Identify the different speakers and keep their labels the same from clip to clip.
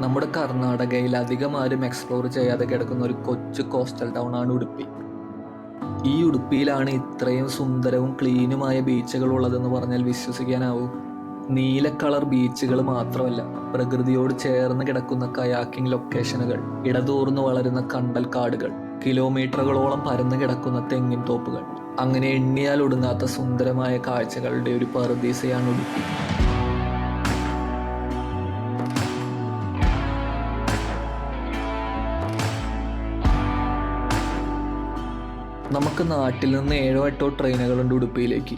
Speaker 1: നമ്മുടെ കർണാടകയിൽ അധികം ആരും എക്സ്പ്ലോർ ചെയ്യാതെ കിടക്കുന്ന ഒരു കൊച്ചു കോസ്റ്റൽ ടൗൺ ആണ് ഉടുപ്പി ഈ ഉടുപ്പിയിലാണ് ഇത്രയും സുന്ദരവും ക്ലീനുമായ ബീച്ചുകൾ ഉള്ളതെന്ന് പറഞ്ഞാൽ വിശ്വസിക്കാനാവൂ. നീല കളർ ബീച്ചുകൾ മാത്രമല്ല പ്രകൃതിയോട് ചേർന്ന് കിടക്കുന്ന കയാക്കിംഗ് ലൊക്കേഷനുകൾ ഇടതൂർന്ന് വളരുന്ന കണ്ടൽ കാടുകൾ കിലോമീറ്ററുകളോളം പരന്നു കിടക്കുന്ന തെങ്ങിൻ തോപ്പുകൾ. അങ്ങനെ എണ്ണിയാൽ ഒടുങ്ങാത്ത സുന്ദരമായ കാഴ്ചകളുടെ ഒരു പറുദീസയാണ് ഉടുപ്പി നമുക്ക് നാട്ടിൽ നിന്ന് ഏഴോ എട്ടോ ട്രെയിനുകളുണ്ട് ഉടുപ്പിയിലേക്ക്.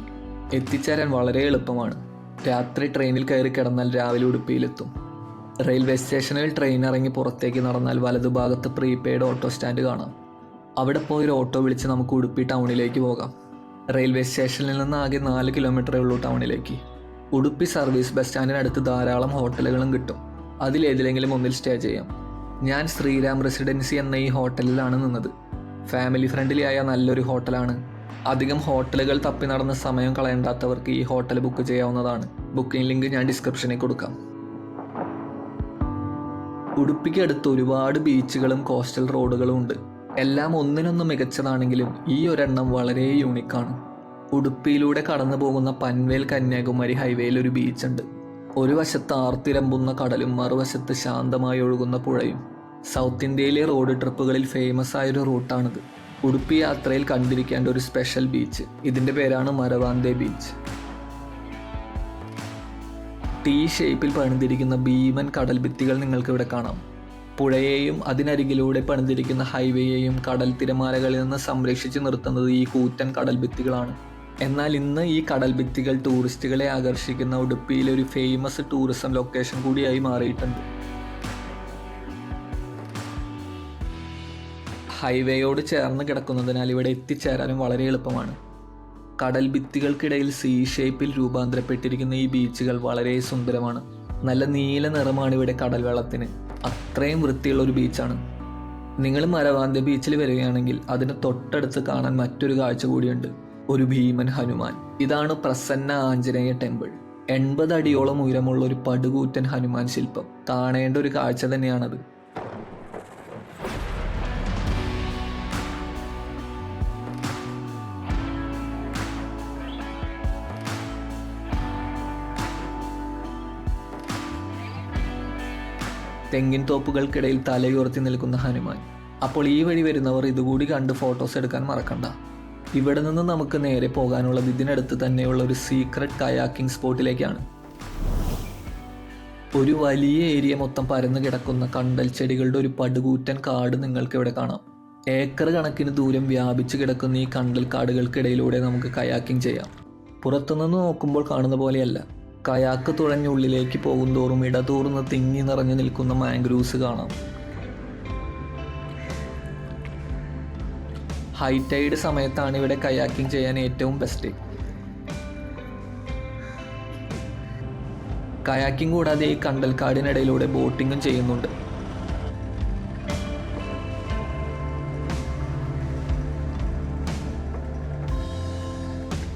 Speaker 1: എത്തിച്ചേരാൻ വളരെ എളുപ്പമാണ്. രാത്രി ട്രെയിനിൽ കയറി കിടന്നാൽ രാവിലെ ഉടുപ്പിയിലെത്തും. റെയിൽവേ സ്റ്റേഷനിൽ ട്രെയിൻ ഇറങ്ങി പുറത്തേക്ക് നടന്നാൽ വലതുഭാഗത്ത് പ്രീപെയ്ഡ് ഓട്ടോ സ്റ്റാൻഡ് കാണാം. അവിടെ പോയി ഒരു ഓട്ടോ വിളിച്ച് നമുക്ക് ഉടുപ്പി ടൗണിലേക്ക് പോകാം. റെയിൽവേ സ്റ്റേഷനിൽ നിന്ന് ആകെ നാല് കിലോമീറ്ററേ ഉള്ളൂ ടൗണിലേക്ക്. ഉടുപ്പി സർവീസ് ബസ് സ്റ്റാൻഡിനടുത്ത് ധാരാളം ഹോട്ടലുകളും കിട്ടും. അതിലേതിലെങ്കിലും ഒന്നിൽ സ്റ്റേ ചെയ്യാം. ഞാൻ ശ്രീരാം റെസിഡൻസി എന്ന ഈ ഹോട്ടലിലാണ് നിന്നത്. ഫാമിലി ഫ്രണ്ട്ലി ആയ നല്ലൊരു ഹോട്ടലാണ്. അധികം ഹോട്ടലുകൾ തപ്പി നടന്ന സമയം കളയണ്ടാത്തവർക്ക് ഈ ഹോട്ടൽ ബുക്ക് ചെയ്യാവുന്നതാണ്. ബുക്കിംഗ് ലിങ്ക് ഞാൻ ഡിസ്ക്രിപ്ഷനിൽ കൊടുക്കാം. ഉടുപ്പിക്ക് അടുത്ത് ഒരുപാട് ബീച്ചുകളും കോസ്റ്റൽ റോഡുകളും ഉണ്ട്. എല്ലാം ഒന്നിനൊന്ന് മികച്ചതാണെങ്കിലും ഈ ഒരെണ്ണം വളരെ യൂണിക്കാണ് ഉടുപ്പിയിലൂടെ കടന്നു പോകുന്ന പൻവേൽ കന്യാകുമാരി ഹൈവേയിൽ ഒരു ബീച്ചുണ്ട് ഒരു വശത്ത് ആർത്തിരമ്പുന്ന കടലും മറുവശത്ത് ശാന്തമായി ഒഴുകുന്ന പുഴയും. സൗത്ത് ഇന്ത്യയിലെ റോഡ് ട്രിപ്പുകളിൽ ഫേമസ് ആയൊരു റൂട്ടാണിത്. ഉടുപ്പി യാത്രയിൽ കണ്ടിരിക്കേണ്ട ഒരു സ്പെഷ്യൽ ബീച്ച് ഇതിന്റെ പേരാണ് മരവാന്തേ ബീച്ച് ടീ ഷേപ്പിൽ പണിതിരിക്കുന്ന ഭീമൻ കടൽ ഭിത്തികൾ നിങ്ങൾക്ക് ഇവിടെ കാണാം. പുഴയെയും അതിനരികിലൂടെ പണിതിരിക്കുന്ന ഹൈവേയെയും കടൽ തിരമാലകളിൽ നിന്ന് സംരക്ഷിച്ചു നിർത്തുന്നത് ഈ കൂറ്റൻ കടൽ ഭിത്തികളാണ്. എന്നാൽ ഇന്ന് ഈ കടൽ ഭിത്തികൾ ടൂറിസ്റ്റുകളെ ആകർഷിക്കുന്ന ഉടുപ്പിയിലെ ഒരു ഫേമസ് ടൂറിസം ലൊക്കേഷൻ കൂടിയായി മാറിയിട്ടുണ്ട്. ഹൈവേയോട് ചേർന്ന് കിടക്കുന്നതിനാൽ ഇവിടെ എത്തിച്ചേരാനും വളരെ എളുപ്പമാണ്. കടൽ ഭിത്തികൾക്കിടയിൽ സി ഷേപ്പിൽ രൂപാന്തരപ്പെട്ടിരിക്കുന്ന ഈ ബീച്ചുകൾ വളരെ സുന്ദരമാണ്. നല്ല നീല നിറമാണ് ഇവിടെ കടൽ വെള്ളത്തിന് അത്രയും വൃത്തിയുള്ള ഒരു ബീച്ചാണ്. നിങ്ങൾ മരവാന്ത ബീച്ചിൽ വരികയാണെങ്കിൽ അതിന് തൊട്ടടുത്ത് കാണാൻ മറ്റൊരു കാഴ്ച കൂടിയുണ്ട്. ഒരു ഭീമൻ ഹനുമാൻ. ഇതാണ് പ്രസന്ന ആഞ്ജനേയ ടെമ്പിൾ. എൺപത് അടിയോളം ഉയരമുള്ള ഒരു പടുകൂറ്റൻ ഹനുമാൻ ശില്പം. കാണേണ്ട ഒരു കാഴ്ച തന്നെയാണത്. തെങ്ങിൻ തോപ്പുകൾക്കിടയിൽ തലയുയർത്തി നിൽക്കുന്ന ഹനുമാൻ. അപ്പോൾ ഈ വഴി വരുന്നവർ ഇതുകൂടി കണ്ട് ഫോട്ടോസ് എടുക്കാൻ മറക്കണ്ട. ഇവിടെ നിന്ന് നമുക്ക് നേരെ പോകാനുള്ളത് ഇതിനടുത്ത് തന്നെയുള്ള ഒരു സീക്രട്ട് കയാക്കിംഗ് സ്പോട്ടിലേക്കാണ് ഒരു വലിയ ഏരിയ മൊത്തം പരന്നു കിടക്കുന്ന കണ്ടൽ ചെടികളുടെ ഒരു പടുകൂറ്റൻ കാട് നിങ്ങൾക്ക് ഇവിടെ കാണാം. ഏക്കർ കണക്കിന് ദൂരം വ്യാപിച്ചു കിടക്കുന്ന ഈ കണ്ടൽ കാടുകൾക്കിടയിലൂടെ നമുക്ക് കയാക്കിംഗ് ചെയ്യാം. പുറത്തുനിന്ന് നോക്കുമ്പോൾ കാണുന്ന പോലെയല്ല. കയാക്ക് തുഴഞ്ഞുള്ളിലേക്ക് പോകുന്തോറും ഇടതൂർന്ന് തിങ്ങി നിറഞ്ഞു നിൽക്കുന്ന മാംഗ്രൂവ്സ് കാണാം. ഹൈ ടൈഡ് സമയത്താണ് ഇവിടെ കയാക്കിംഗ് ചെയ്യാൻ ഏറ്റവും ബെസ്റ്റ് കയാക്കിംഗ് കൂടാതെ ഈ കണ്ടൽക്കാടിനിടയിലൂടെ ബോട്ടിങ്ങും ചെയ്യുന്നുണ്ട്.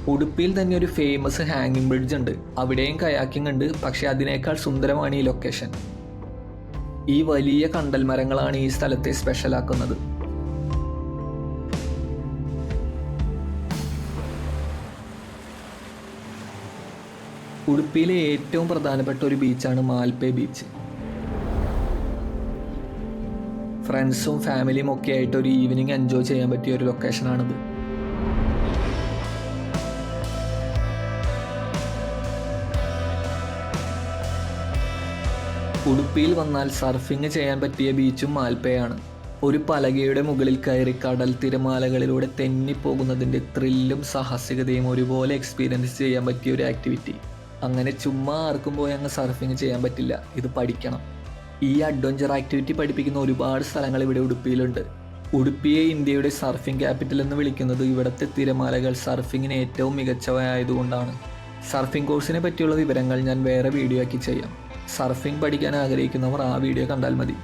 Speaker 1: ഉടുപ്പിയിൽ തന്നെ ഒരു ഫേമസ് ഹാങ്ങിങ് ബ്രിഡ്ജ് ഉണ്ട്. അവിടെയും കയാക്കിംഗ് ഉണ്ട്. പക്ഷെ അതിനേക്കാൾ സുന്ദരമാണ് ഈ ലൊക്കേഷൻ ഈ വലിയ കണ്ടൽ മരങ്ങളാണ് ഈ സ്ഥലത്തെ സ്പെഷ്യൽ ആക്കുന്നത്. ഉടുപ്പിയിലെ ഏറ്റവും പ്രധാനപ്പെട്ട ഒരു ബീച്ചാണ് മാൽപേ ബീച്ച് ഫ്രണ്ട്സും ഫാമിലിയും ഒക്കെ ആയിട്ട് ഒരു ഈവനിങ് എൻജോയ് ചെയ്യാൻ പറ്റിയ ഒരു ലൊക്കേഷനാണിത് ഉടുപ്പിയിൽ വന്നാൽ സർഫിംഗ് ചെയ്യാൻ പറ്റിയ ബീച്ചും മാൽപ്പയാണ്. ഒരു പലകയുടെ മുകളിൽ കയറി കടൽ തിരമാലകളിലൂടെ തെന്നിപ്പോകുന്നതിന്റെ ത്രില്ലും സാഹസികതയും ഒരുപോലെ എക്സ്പീരിയൻസ് ചെയ്യാൻ പറ്റിയ ഒരു ആക്ടിവിറ്റി അങ്ങനെ ചുമ്മാ ആർക്കും പോയി അങ്ങ് സർഫിംഗ് ചെയ്യാൻ പറ്റില്ല. ഇത് പഠിക്കണം. ഈ അഡ്വഞ്ചർ ആക്ടിവിറ്റി പഠിപ്പിക്കുന്ന ഒരുപാട് സ്ഥലങ്ങൾ ഇവിടെ ഉടുപ്പിയിലുണ്ട്. ഉടുപ്പിയെ ഇന്ത്യയുടെ സർഫിംഗ് ക്യാപിറ്റൽ എന്ന് വിളിക്കുന്നത് ഇവിടുത്തെ തിരമാലകൾ സർഫിങ്ങിന് ഏറ്റവും മികച്ചവയായതുകൊണ്ടാണ്. സർഫിംഗ് കോഴ്സിനെ പറ്റിയുള്ള വിവരങ്ങൾ ഞാൻ വേറെ വീഡിയോ ആക്കി ചെയ്യാം. സർഫിംഗ് പഠിക്കാൻ ആഗ്രഹിക്കുന്നവർ ആ വീഡിയോ കണ്ടാൽ മതി.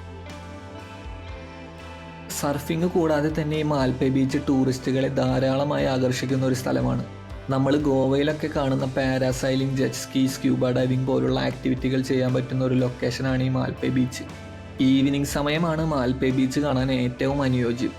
Speaker 1: സർഫിംഗ് കൂടാതെ തന്നെ ഈ മാൽപ്പേ ബീച്ച് ടൂറിസ്റ്റുകളെ ധാരാളമായി ആകർഷിക്കുന്ന ഒരു സ്ഥലമാണ്. നമ്മൾ ഗോവയിലൊക്കെ കാണുന്ന parasailing jet ski scuba diving പോലുള്ള ആക്ടിവിറ്റികൾ ചെയ്യാൻ പറ്റുന്ന ഒരു ലൊക്കേഷനാണ് ഈ മാൽപ്പേ ബീച്ച്. ഈവനിങ് സമയമാണ് മാൽപ്പേ ബീച്ച് കാണാൻ ഏറ്റവും അനുയോജ്യം.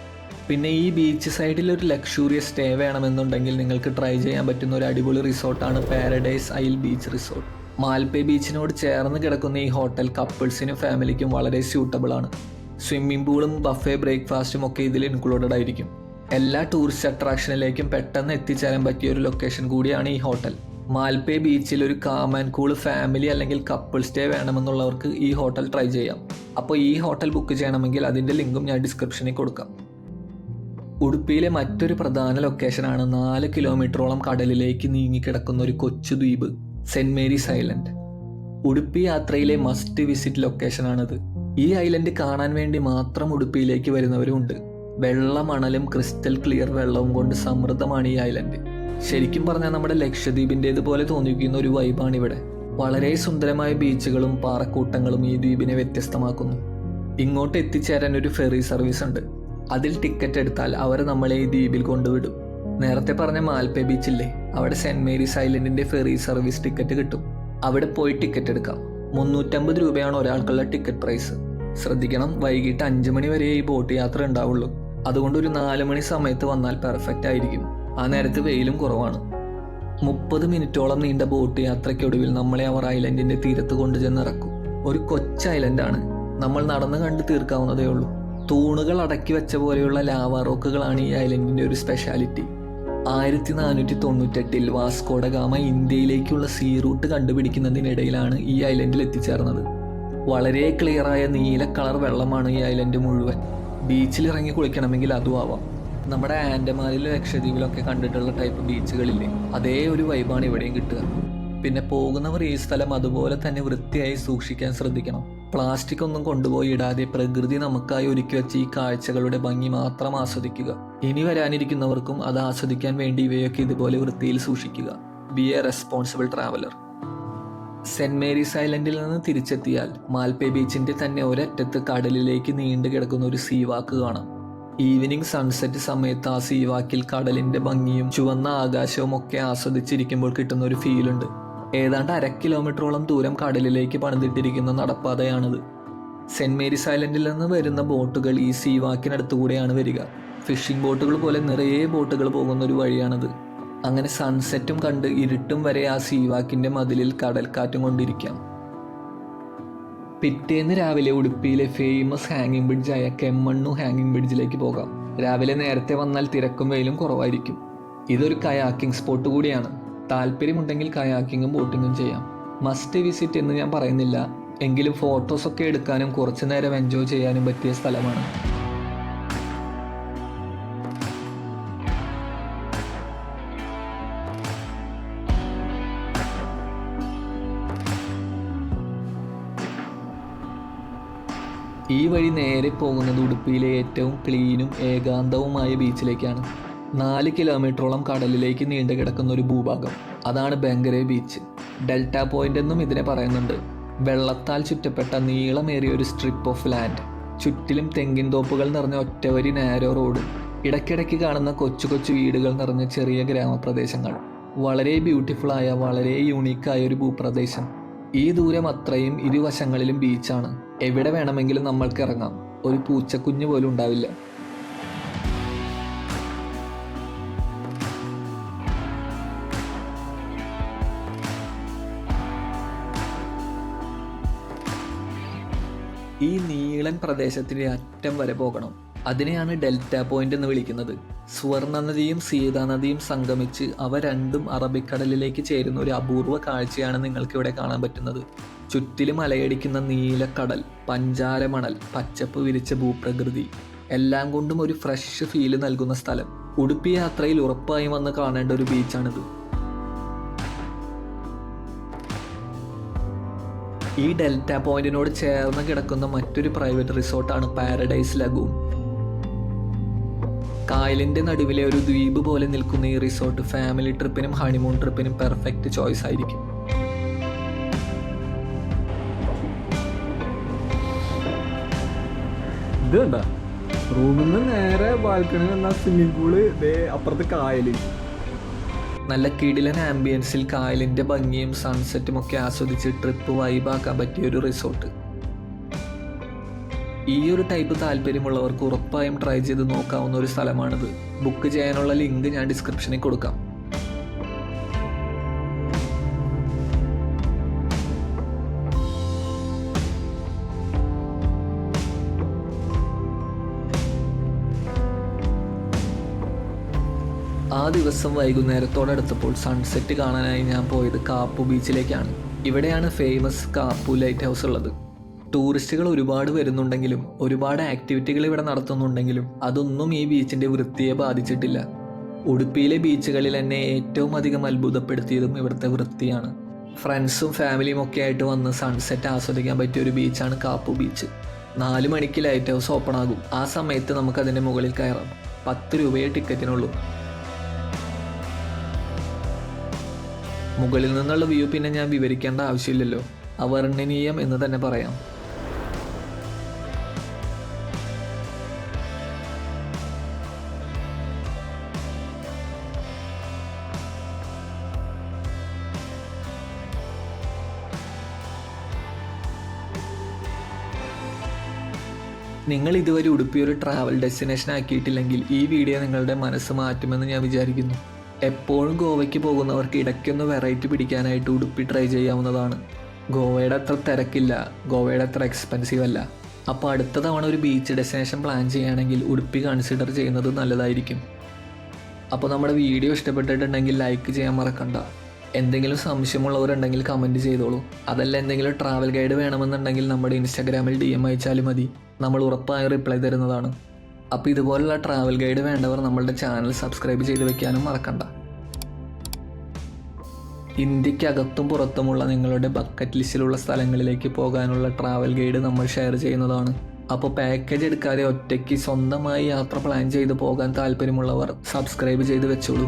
Speaker 1: പിന്നെ ഈ ബീച്ച് സൈഡിൽ ഒരു ലക്ഷൂറിയസ് സ്റ്റേ വേണമെന്നുണ്ടെങ്കിൽ നിങ്ങൾക്ക് ട്രൈ ചെയ്യാൻ പറ്റുന്ന ഒരു അടിപൊളി റിസോർട്ടാണ് paradise isle beach resort. Malpe ബീച്ചിനോട് ചേർന്ന് കിടക്കുന്ന ഈ ഹോട്ടൽ കപ്പിൾസിനും ഫാമിലിക്കും വളരെ സ്യൂട്ടബിൾ ആണ്. സ്വിമ്മിംഗ് പൂളും ബഫേ ബ്രേക്ക്ഫാസ്റ്റും ഒക്കെ ഇതിൽ ഇൻക്ലൂഡഡ് ആയിരിക്കും. എല്ലാ ടൂറിസ്റ്റ് അട്രാക്ഷനിലേക്കും പെട്ടെന്ന് എത്തിച്ചേരാൻ പറ്റിയ ഒരു ലൊക്കേഷൻ കൂടിയാണ് ഈ ഹോട്ടൽ. മാൽപേ ബീച്ചിൽ ഒരു കാം ആൻഡ് കൂൾ ഫാമിലി അല്ലെങ്കിൽ കപ്പിൾ സ്റ്റേ വേണമെന്നുള്ളവർക്ക് ഈ ഹോട്ടൽ ട്രൈ ചെയ്യാം. അപ്പോൾ ഈ ഹോട്ടൽ ബുക്ക് ചെയ്യണമെങ്കിൽ അതിന്റെ ലിങ്കും ഞാൻ ഡിസ്ക്രിപ്ഷനിൽ കൊടുക്കാം. ഉടുപ്പിയിലെ മറ്റൊരു പ്രധാന ലൊക്കേഷനാണ് നാല് കിലോമീറ്ററോളം കടലിലേക്ക് നീങ്ങിക്കിടക്കുന്ന ഒരു കൊച്ചു ദ്വീപ്. Saint Mary's island. ഉടുപ്പി യാത്രയിലെ മസ്റ്റ് വിസിറ്റ് ലൊക്കേഷനാണിത്. ഈ ഐലൻഡ് കാണാൻ വേണ്ടി മാത്രം ഉടുപ്പിയിലേക്ക് വരുന്നവരുമുണ്ട് വെള്ള മണലും ക്രിസ്റ്റൽ ക്ലിയർ വെള്ളവും കൊണ്ട് സമൃദ്ധമാണ് ഈ ഐലൻഡ്. ശരിക്കും പറഞ്ഞാൽ നമ്മുടെ ലക്ഷദ്വീപിന്റേത് പോലെ തോന്നിക്കുന്ന ഒരു വൈബാണ് ഇവിടെ. വളരെ സുന്ദരമായ ബീച്ചുകളും പാറക്കൂട്ടങ്ങളും ഈ ദ്വീപിനെ വ്യത്യസ്തമാക്കുന്നു. ഇങ്ങോട്ട് എത്തിച്ചേരാൻ ഒരു ഫെറി സർവീസ് ഉണ്ട്. അതിൽ ടിക്കറ്റ് എടുത്താൽ അവർ നമ്മളെ ഈ ദ്വീപിൽ കൊണ്ടുവിടും. നേരത്തെ പറഞ്ഞ മാൽപേ ബീച്ചില്ലേ? അവിടെ സെന്റ് മേരീസ് ഐലൻഡിന്റെ ഫെറി സർവീസ് ടിക്കറ്റ് കിട്ടും. അവിടെ പോയി ടിക്കറ്റ് എടുക്കാം. മുന്നൂറ്റമ്പത് രൂപയാണ് ഒരാൾക്കുള്ള ടിക്കറ്റ് പ്രൈസ്. ശ്രദ്ധിക്കണം വൈകിട്ട് അഞ്ചു മണി വരെ ഈ ബോട്ട് യാത്ര ഉണ്ടാവുള്ളൂ. അതുകൊണ്ട് ഒരു നാല് മണി സമയത്ത് വന്നാൽ പെർഫെക്റ്റ് ആയിരിക്കും. ആ നേരത്ത് വെയിലും കുറവാണ്. മുപ്പത് മിനിറ്റോളം നീണ്ട ബോട്ട് യാത്രയ്ക്കൊടുവിൽ നമ്മളെ അവർ ഐലൻഡിന്റെ തീരത്ത് കൊണ്ടുചെന്ന് ഇറക്കും ഒരു കൊച്ചു ഐലൻഡാണ്. നമ്മൾ നടന്ന് കണ്ട് തീർക്കാവുന്നതേ ഉള്ളൂ. തൂണുകൾ അടക്കി വെച്ച പോലെയുള്ള ലാവാ റോക്കുകളാണ് ഈ ഐലൻഡിന്റെ ഒരു സ്പെഷ്യാലിറ്റി ആയിരത്തി നാനൂറ്റി തൊണ്ണൂറ്റെട്ടിൽ വാസ്കോഡഗാമ ഇന്ത്യയിലേക്കുള്ള സീ റൂട്ട് കണ്ടുപിടിക്കുന്നതിനിടയിലാണ് ഈ ഐലൻഡിൽ എത്തിച്ചേർന്നത്. വളരെ ക്ലിയറായ നീല കളർ വെള്ളമാണ് ഈ ഐലൻഡ് മുഴുവൻ. ബീച്ചിൽ ഇറങ്ങി കുളിക്കണമെങ്കിൽ അതും ആവാം. നമ്മുടെ ആൻഡമാനിലും ലക്ഷദ്വീപിലൊക്കെ കണ്ടിട്ടുള്ള ടൈപ്പ് ബീച്ചുകളില്ലേ? അതേ ഒരു വൈബാണ് ഇവിടെയും കിട്ടുക. പിന്നെ പോകുന്നവർ ഈ സ്ഥലം അതുപോലെ തന്നെ വൃത്തിയായി സൂക്ഷിക്കാൻ ശ്രദ്ധിക്കണം. പ്ലാസ്റ്റിക് ഒന്നും കൊണ്ടുപോയി ഇടാതെ പ്രകൃതി നമുക്കായി ഒരുക്കി വെച്ച ഈ കാഴ്ചകളുടെ ഭംഗി മാത്രം ആസ്വദിക്കുക. ഇനി വരാനിരിക്കുന്നവർക്കും അത് ആസ്വദിക്കാൻ വേണ്ടി ഇവയൊക്കെ ഇതുപോലെ വൃത്തിയിൽ സൂക്ഷിക്കുക. Be a responsible traveller saint Mary's ഐലൻഡിൽ നിന്ന് തിരിച്ചെത്തിയാൽ മാൽപേ ബീച്ചിന്റെ തന്നെ ഒരറ്റത്ത് കടലിലേക്ക് നീണ്ടു കിടക്കുന്ന ഒരു സീവാക്ക് കാണാം. ഈവനിങ് സൺസെറ്റ് സമയത്ത് ആ സീവാക്കിൽ കടലിന്റെ ഭംഗിയും ചുവന്ന ആകാശവും ഒക്കെ ആസ്വദിച്ചിരിക്കുമ്പോൾ കിട്ടുന്ന ഒരു ഫീലുണ്ട് ഏതാണ്ട് അര കിലോമീറ്ററോളം ദൂരം കടലിലേക്ക് പണിതിട്ടിരിക്കുന്ന നടപ്പാതയാണിത്. സെന്റ് മേരീസ് ഐലൻഡിൽ നിന്ന് വരുന്ന ബോട്ടുകൾ ഈ സീവാക്കിനടുത്തുകൂടെയാണ് വരിക. ഫിഷിംഗ് ബോട്ടുകൾ പോലെ നിറയെ ബോട്ടുകൾ പോകുന്ന ഒരു വഴിയാണിത്. അങ്ങനെ സൺസെറ്റും കണ്ട് ഇരുട്ടും വരെ ആ സീവാക്കിന്റെ മതിലിൽ കടൽക്കാറ്റും കൊണ്ടിരിക്കാം. പിറ്റേന്ന് രാവിലെ ഉടുപ്പിയിലെ ഫേമസ് ഹാങ്ങിങ് ബ്രിഡ്ജായ കെമ്മണ്ണു ഹാങ്ങിങ് ബ്രിഡ്ജിലേക്ക് പോകാം. രാവിലെ നേരത്തെ വന്നാൽ തിരക്കും വെയിലും കുറവായിരിക്കും. ഇതൊരു കയാക്കിംഗ് സ്പോട്ട് കൂടിയാണ്. താല്പര്യമുണ്ടെങ്കിൽ കയാക്കിങ്ങും ബോട്ടിങ്ങും ചെയ്യാം. മസ്റ്റ് വിസിറ്റ് എന്ന് ഞാൻ പറയുന്നില്ല. എങ്കിലും ഫോട്ടോസൊക്കെ എടുക്കാനും കുറച്ചു നേരം എൻജോയ് ചെയ്യാനും പറ്റിയ സ്ഥലമാണ്. ഈ വഴി നേരെ പോകുന്നത് ഉടുപ്പിയിലെ ഏറ്റവും ക്ലീനും ഏകാന്തവുമായ ബീച്ചിലേക്കാണ്. നാല് കിലോമീറ്ററോളം കടലിലേക്ക് നീണ്ടു കിടക്കുന്ന ഒരു ഭൂഭാഗം. അതാണ് ബംഗരെ ബീച്ച്. ഡെൽറ്റ പോയിന്റ് എന്നും ഇതിനെ പറയുന്നുണ്ട്. വെള്ളത്താൽ ചുറ്റപ്പെട്ട നീളമേറിയ ഒരു സ്ട്രിപ്പ് ഓഫ് ലാൻഡ്. ചുറ്റിലും തെങ്ങിൻ തോപ്പുകൾ നിറഞ്ഞ ഒറ്റവരി നാരോ റോഡ്. ഇടയ്ക്കിടയ്ക്ക് കാണുന്ന കൊച്ചു കൊച്ചു വീടുകൾ നിറഞ്ഞ ചെറിയ ഗ്രാമപ്രദേശങ്ങൾ. വളരെ ബ്യൂട്ടിഫുൾ ആയ വളരെ യുണീക്കായ ഒരു ഭൂപ്രദേശം. ഈ ദൂരം അത്രയും ഇരുവശങ്ങളിലും ബീച്ചാണ്. എവിടെ വേണമെങ്കിലും നമ്മൾക്ക് ഇറങ്ങാം. ഒരു പൂച്ചക്കുഞ്ഞു പോലും ഉണ്ടാവില്ല. ഈ നീളൻ പ്രദേശത്തിന്റെ അറ്റം വരെ പോകണം. അതിനെയാണ് ഡെൽറ്റ പോയിന്റ് എന്ന് വിളിക്കുന്നത്. സുവർണ നദിയും സീതാ നദിയും സംഗമിച്ച് അവ രണ്ടും അറബിക്കടലിലേക്ക് ചേരുന്ന ഒരു അപൂർവ കാഴ്ചയാണ് നിങ്ങൾക്ക് ഇവിടെ കാണാൻ പറ്റുന്നത്. ചുറ്റിലും അലയടിക്കുന്ന നീലക്കടൽ പഞ്ചാരമണൽ പച്ചപ്പ് വിരിച്ച ഭൂപ്രകൃതി എല്ലാം കൊണ്ടും ഒരു ഫ്രഷ് ഫീൽ നൽകുന്ന സ്ഥലം. ഉടുപ്പി യാത്രയിൽ ഉറപ്പായും വന്ന് കാണേണ്ട ഒരു ബീച്ചാണിത്. ഈ ഡെൽറ്റ പോയിന്റിനോട് ചേർന്ന് കിടക്കുന്ന മറ്റൊരു പ്രൈവറ്റ് റിസോർട്ടാണ് പാരഡൈസ് ലഗൂൺ കായലിന്റെ നടുവിലെ ഒരു ദ്വീപ് പോലെ നിൽക്കുന്ന ഈ റിസോർട്ട് ഫാമിലി ട്രിപ്പിനും ഹണിമൂൺ ട്രിപ്പിനും പെർഫെക്റ്റ് ചോയ്സ് ആയിരിക്കും.
Speaker 2: ഇത് റൂമിൽ നിന്ന് നേരെ ബാൽക്കണി വന്ന സ്വിമ്മിംഗ് പൂൾ ഇതേ അപ്പുറത്ത് കായൽ.
Speaker 1: നല്ല കിടിലൻ ആംബിയൻസിൽ കായലിന്റെ ഭംഗിയും സൺസെറ്റും ഒക്കെ ആസ്വദിച്ച് ട്രിപ്പ് വൈബാക്കാൻ പറ്റിയ ഒരു റിസോർട്ട് ഈ ഒരു ടൈപ്പ് താല്പര്യമുള്ളവർക്ക് ഉറപ്പായും ട്രൈ ചെയ്ത് നോക്കാവുന്ന ഒരു സ്ഥലമാണിത്. ബുക്ക് ചെയ്യാനുള്ള ലിങ്ക് ഞാൻ ഡിസ്ക്രിപ്ഷനിൽ കൊടുക്കാം. ദിവസം വൈകുന്നേരത്തോടടുത്തപ്പോൾ സൺസെറ്റ് കാണാനായി ഞാൻ പോയത് കാപ്പു ബീച്ചിലേക്കാണ്. ഇവിടെയാണ് ഫേമസ് കാപ്പു ലൈറ്റ് ഹൗസ് ഉള്ളത്. ടൂറിസ്റ്റുകൾ ഒരുപാട് വരുന്നുണ്ടെങ്കിലും ഒരുപാട് ആക്ടിവിറ്റികൾ ഇവിടെ നടത്തുന്നുണ്ടെങ്കിലും അതൊന്നും ഈ ബീച്ചിന്റെ വൃത്തിയെ ബാധിച്ചിട്ടില്ല. ഉടുപ്പിയിലെ ബീച്ചുകളിൽ എന്നെ ഏറ്റവും അധികം അത്ഭുതപ്പെടുത്തിയതും ഇവിടുത്തെ വൃത്തിയാണ്. ഫ്രണ്ട്സും ഫാമിലിയും ഒക്കെ ആയിട്ട് വന്ന് സൺസെറ്റ് ആസ്വദിക്കാൻ പറ്റിയ ഒരു ബീച്ചാണ് കാപ്പു ബീച്ച്. നാല് മണിക്ക് ലൈറ്റ് ഹൗസ് ഓപ്പൺ ആകും. ആ സമയത്ത് നമുക്ക് അതിന്റെ മുകളിൽ കയറാം. പത്ത് രൂപയെ ടിക്കറ്റിനുള്ളൂ മുകളിൽ നിന്നുള്ള വ്യൂ പിന്നെ ഞാൻ വിവരിക്കേണ്ട ആവശ്യമില്ലല്ലോ. അവർണനീയം എന്ന് തന്നെ പറയാം. നിങ്ങൾ ഇതുവരെ ഉടുപ്പി ഒരു ട്രാവൽ ഡെസ്റ്റിനേഷൻ ആക്കിയിട്ടില്ലെങ്കിൽ ഈ വീഡിയോ നിങ്ങളുടെ മനസ്സ് മാറ്റുമെന്ന് ഞാൻ വിചാരിക്കുന്നു. എപ്പോഴും ഗോവയ്ക്ക് പോകുന്നവർക്ക് ഇടയ്ക്കൊന്ന് വെറൈറ്റി പിടിക്കാനായിട്ട് ഉടുപ്പി ട്രൈ ചെയ്യാവുന്നതാണ്. ഗോവയുടെ അത്ര തിരക്കില്ല. ഗോവയുടെ അത്ര എക്സ്പെൻസീവ് അല്ല. അപ്പോൾ അടുത്ത തവണ ഒരു ബീച്ച് ഡെസ്റ്റിനേഷൻ പ്ലാൻ ചെയ്യുകയാണെങ്കിൽ ഉടുപ്പി കൺസിഡർ ചെയ്യുന്നത് നല്ലതായിരിക്കും. അപ്പോൾ നമ്മുടെ വീഡിയോ ഇഷ്ടപ്പെട്ടിട്ടുണ്ടെങ്കിൽ ലൈക്ക് ചെയ്യാൻ മറക്കണ്ട. എന്തെങ്കിലും സംശയമുള്ളവരുണ്ടെങ്കിൽ കമന്റ് ചെയ്തോളൂ. അതല്ല എന്തെങ്കിലും ട്രാവൽ ഗൈഡ് വേണമെന്നുണ്ടെങ്കിൽ നമ്മുടെ ഇൻസ്റ്റാഗ്രാമിൽ ഡി എം അയച്ചാലും മതി. നമ്മൾ ഉറപ്പായും റിപ്ലൈ തരുന്നതാണ്. അപ്പോൾ ഇതുപോലുള്ള ട്രാവൽ ഗൈഡ് വേണ്ടവർ നമ്മളുടെ ചാനൽ സബ്സ്ക്രൈബ് ചെയ്ത് വെക്കാനും മറക്കണ്ട. ഇന്ത്യക്കകത്തും പുറത്തുമുള്ള നിങ്ങളുടെ ബക്കറ്റ് ലിസ്റ്റിലുള്ള സ്ഥലങ്ങളിലേക്ക് പോകാനുള്ള ട്രാവൽ ഗൈഡ് നമ്മൾ ഷെയർ ചെയ്യുന്നതാണ്. അപ്പോൾ പാക്കേജ് എടുക്കാതെ ഒറ്റയ്ക്ക് സ്വന്തമായി യാത്ര പ്ലാൻ ചെയ്ത് പോകാൻ താല്പര്യമുള്ളവർ സബ്സ്ക്രൈബ് ചെയ്ത് വെച്ചോളൂ.